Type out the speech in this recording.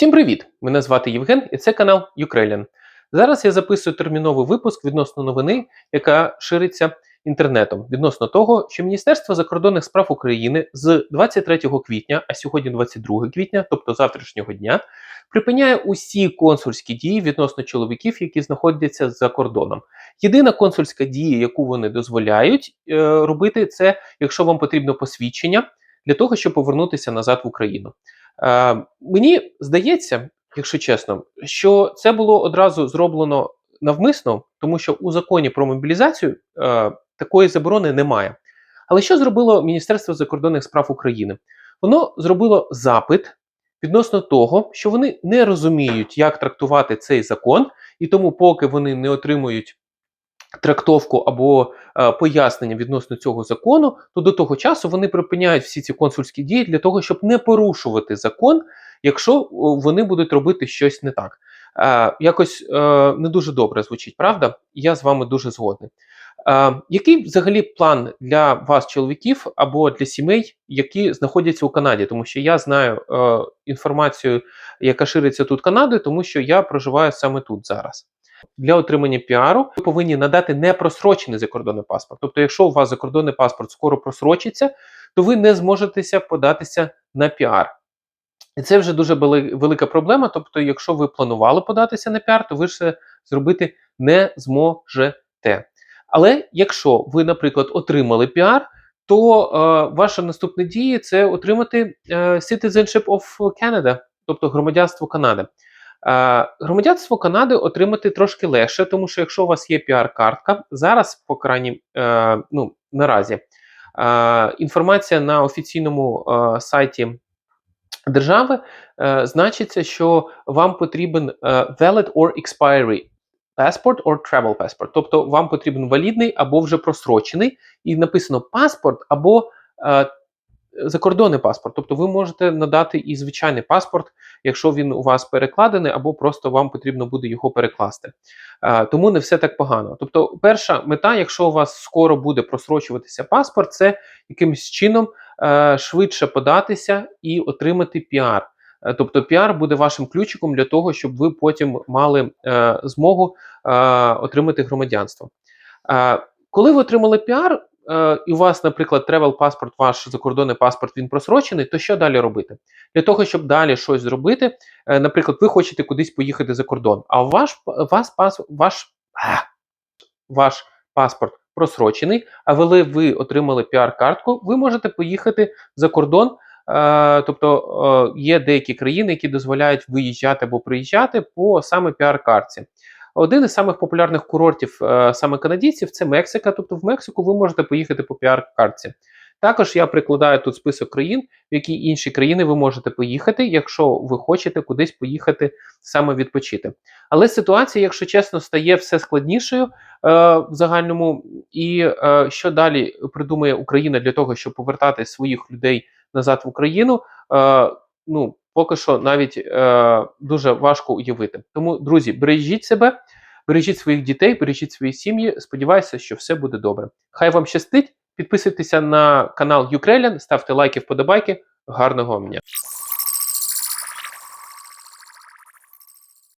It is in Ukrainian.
Всім привіт! Мене звати Євген і це канал Ukrainian. Зараз я записую терміновий випуск відносно новини, яка шириться інтернетом, відносно того, що Міністерство закордонних справ України з 23 квітня, а сьогодні 22 квітня, тобто завтрашнього дня, припиняє усі консульські дії відносно чоловіків, які знаходяться за кордоном. Єдина консульська дія, яку вони дозволяють е, робити, це якщо вам потрібно посвідчення для того, щоб повернутися назад в Україну. Е, мені здається, якщо чесно, що це було одразу зроблено навмисно, тому що у законі про мобілізацію е, такої заборони немає. Але що зробило Міністерство закордонних справ України? Воно зробило запит відносно того, що вони не розуміють, як трактувати цей закон, і тому, поки вони не отримують трактовку або е, пояснення відносно цього закону, то до того часу вони припиняють всі ці консульські дії для того, щоб не порушувати закон, якщо е, вони будуть робити щось не так. Е, якось е, не дуже добре звучить, правда? Я з вами дуже згодний. Е, який взагалі план для вас, чоловіків, або для сімей, які знаходяться у Канаді? Тому що я знаю е, інформацію, яка шириться тут Канадою, тому що я проживаю саме тут зараз. Для отримання піару ви повинні надати непросрочений закордонний паспорт. Тобто, якщо у вас закордонний паспорт скоро просрочиться, то ви не зможете податися на піар. І це вже дуже велика проблема. Тобто, якщо ви планували податися на піар, то ви ж це зробити не зможете. Але якщо ви, наприклад, отримали піар, то е, ваша наступна дія це отримати е, Citizenship of Canada, тобто громадянство Канади. Е, громадянство Канади отримати трошки легше, тому що якщо у вас є піар-картка, зараз, по крайній е, ну, наразі, е, інформація на офіційному сайті держави значиться, що вам потрібен е, valid or expiry passport or travel passport. Тобто вам потрібен валідний або вже просрочений, і написано паспорт або закордонний паспорт. Тобто ви можете надати і звичайний паспорт, якщо він у вас перекладений, або просто вам потрібно буде його перекласти. Е, тому не все так погано. Тобто, перша мета, якщо у вас скоро буде просрочуватися паспорт, це якимось чином е, швидше податися і отримати піар. Е, тобто піар буде вашим ключиком для того, щоб ви потім мали е, змогу е, отримати громадянство. Е, коли ви отримали піар, і у вас, наприклад, тревел паспорт, ваш закордонний паспорт, він просрочений, то що далі робити? Для того, щоб далі щось зробити, е, наприклад, ви хочете кудись поїхати за кордон, а ваш вас, пас, ваш, ваш паспорт просрочений, а коли ви отримали піар-картку, ви можете поїхати за кордон. Е, тобто е, є деякі країни, які дозволяють виїжджати або приїжджати по саме піар-картці. Один із самих популярних курортів е, саме канадійців це Мексика. Тобто в Мексику ви можете поїхати по піар-картці. Також я прикладаю тут список країн, в які інші країни ви можете поїхати, якщо ви хочете кудись поїхати саме відпочити. Але ситуація, якщо чесно, стає все складнішою е, в загальному. І е, що далі придумає Україна для того, щоб повертати своїх людей назад в Україну? Е, ну поки що навіть е, дуже важко уявити. Тому, друзі, бережіть себе, бережіть своїх дітей, бережіть свої сім'ї. Сподіваюся, що все буде добре. Хай вам щастить. Підписуйтеся на канал Ukrainian, ставте лайки, вподобайки. Гарного вам дня!